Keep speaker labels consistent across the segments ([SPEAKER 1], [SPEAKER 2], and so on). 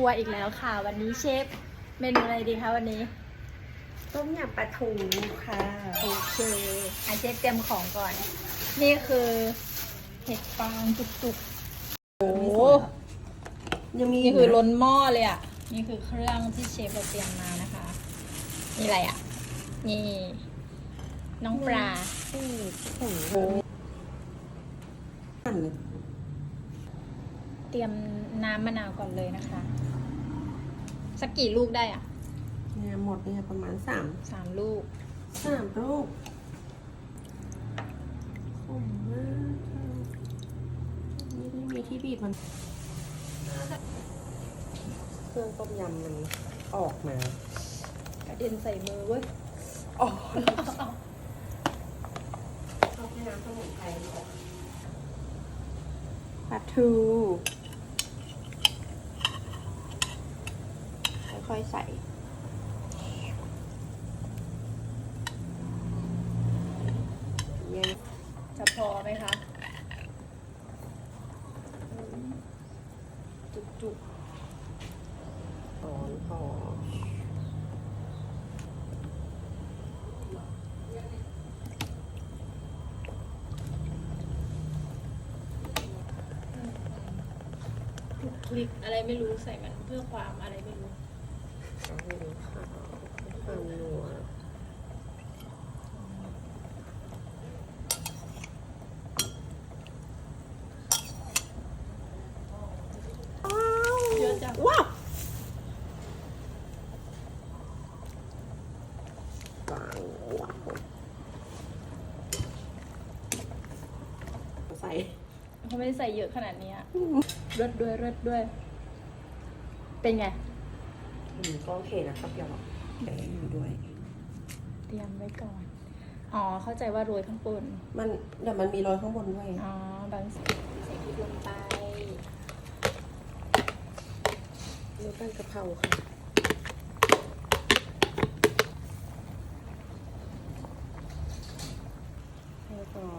[SPEAKER 1] รัวอีกแล้วค่ะ วันนี้เชฟเมนูอะไรดีคะวันนี้
[SPEAKER 2] ต้มยำปลาทูค่ะ
[SPEAKER 1] โอเคอาเชฟเตรียมของก่อน นี่คือเห็ดฟางจุกๆโอ้โห
[SPEAKER 2] ยังมี
[SPEAKER 1] นี่คือล้นหม้อเลยอะ นี่คือเครื่องที่เชฟเราเตรียมมานะคะนี่อะไรอะ นี่ น้องปลา
[SPEAKER 2] อืมโอ้โหหั่นเลย
[SPEAKER 1] เตรียมน้ำมะนาวก่อนเลยนะคะ สักกี่ลูกได้อะ
[SPEAKER 2] เนี่ยหมดเนี่ยประมาณสาม
[SPEAKER 1] สามลูก
[SPEAKER 2] สามลูกขมมากค่ะไม่ได้มีที่บีบมันเครื่องต้มยำมันออกมาก
[SPEAKER 1] ระเด็นใส่มือเว้ย
[SPEAKER 2] อ๋อเอาแค่น้ำสมุนไพรออกปลาทู ค่อยๆใส่เย็น
[SPEAKER 1] จะพอไหมคะจุก
[SPEAKER 2] หอมหอม
[SPEAKER 1] ๆคลิกอะไรไม่รู้ใส่มันเพื่อความอะไรไม่รู้
[SPEAKER 2] เอาให้ดูขาวความนัวว้าว
[SPEAKER 1] เยอะจัง
[SPEAKER 2] ว้าวว้าวว้าว ใส่
[SPEAKER 1] เขาไม่ได้ใส่เยอะขนาดนี้อะเลิศด้วยเลิศด้วย เป็นไง
[SPEAKER 2] อืมก็โอเคนะครับยอมแต่อยู่ด้วย
[SPEAKER 1] เตรียมไว้ก่อน อ๋อ เข้าใจว่าโรยข้างบน
[SPEAKER 2] มันเดี๋ยวมันมีรอยข้างบนด้วย
[SPEAKER 1] อ๋อ บางส่ใส่พริกลงไป
[SPEAKER 2] เนื้อแป้งกะเพราค่ะ วก็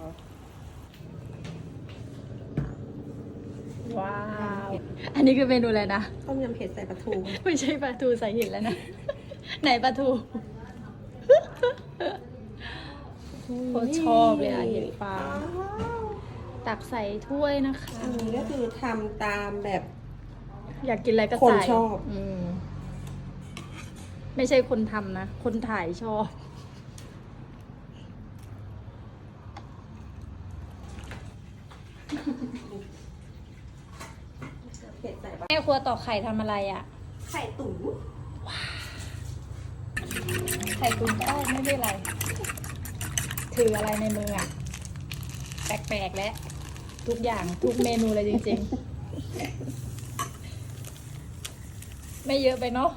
[SPEAKER 1] ว้าว อันนี้คือเมนูอะไรนะ
[SPEAKER 2] ต้มยำเผ็ดใส่ปลาทู
[SPEAKER 1] ไม่ใช่ปลาทูใส่หินแล้วนะ ไหนปลาทูโคตรชอบเลยอะเห็ดฟางตักใส่ถ้วยนะคะ
[SPEAKER 2] อันนี้ก็คือทำตามแบบ
[SPEAKER 1] อยากกินอะไรก็
[SPEAKER 2] คน
[SPEAKER 1] ใส่
[SPEAKER 2] ชอบ
[SPEAKER 1] อืม ไม่ใช่คนทำนะ คนถ่ายชอบ
[SPEAKER 2] เผ็ดใส่ปลา
[SPEAKER 1] แม่ครัวตอกไข่ทำอะไรอะ่ะ
[SPEAKER 2] ไข่ตุ๋น
[SPEAKER 1] ไข่ตุ๋นก็ได้ไม่เป็นไร ถืออะไรในมืออะ่ะ แปลกๆแล้วทุกอย่างทุกเมนูเลยจริงๆ ไม่เยอะไปเนาะ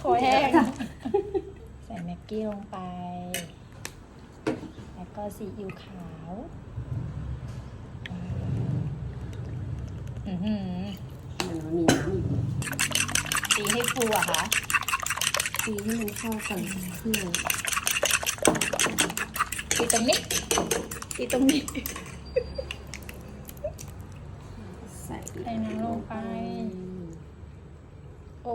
[SPEAKER 1] คอแห้ง ใส่แม็กกี้ลงไป แล้วก็ซีอิ๊วขาว อือหือ
[SPEAKER 2] มันมีน้ำอยู่
[SPEAKER 1] ตีให้ฟูอะคะ
[SPEAKER 2] ตีให้มันเข้ากันเครื่อง
[SPEAKER 1] ตีตรงนี้ตีตรงนี้
[SPEAKER 2] ใส่
[SPEAKER 1] ใส่น้ำลงไป โอ้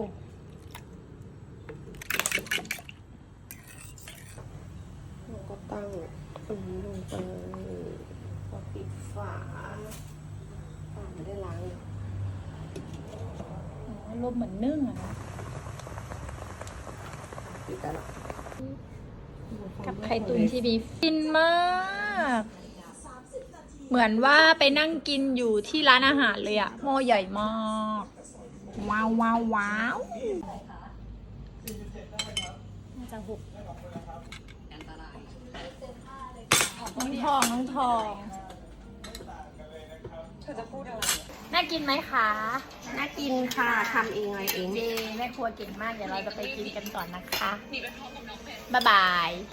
[SPEAKER 2] แล้วก็ตั้งตรงนี้ลงไปพอปิดฝาฝาไม่ได้ล้างเลย
[SPEAKER 1] รวมเหมือนนึ่งอะนะ
[SPEAKER 2] ปิดแล้วเหรอ
[SPEAKER 1] กับไข่ตุ๋นที่มีฟินมาก เหมือนว่าไปนั่งกินอยู่ที่ร้านอาหารเลยอะหม้อใหญ่มาก ว้าวว้าวว้าวน่าจะหกน้องทองน้องทอง
[SPEAKER 2] เธอจะพูดอะไร
[SPEAKER 1] น่ากินไหมคะ
[SPEAKER 2] น่ากินค่ะทำเองอะไรเอง
[SPEAKER 1] เจแม่ครัวเก่งมาก เดี๋ยวเราจะไปกินกันก่อนนะคะ บ๊ายบาย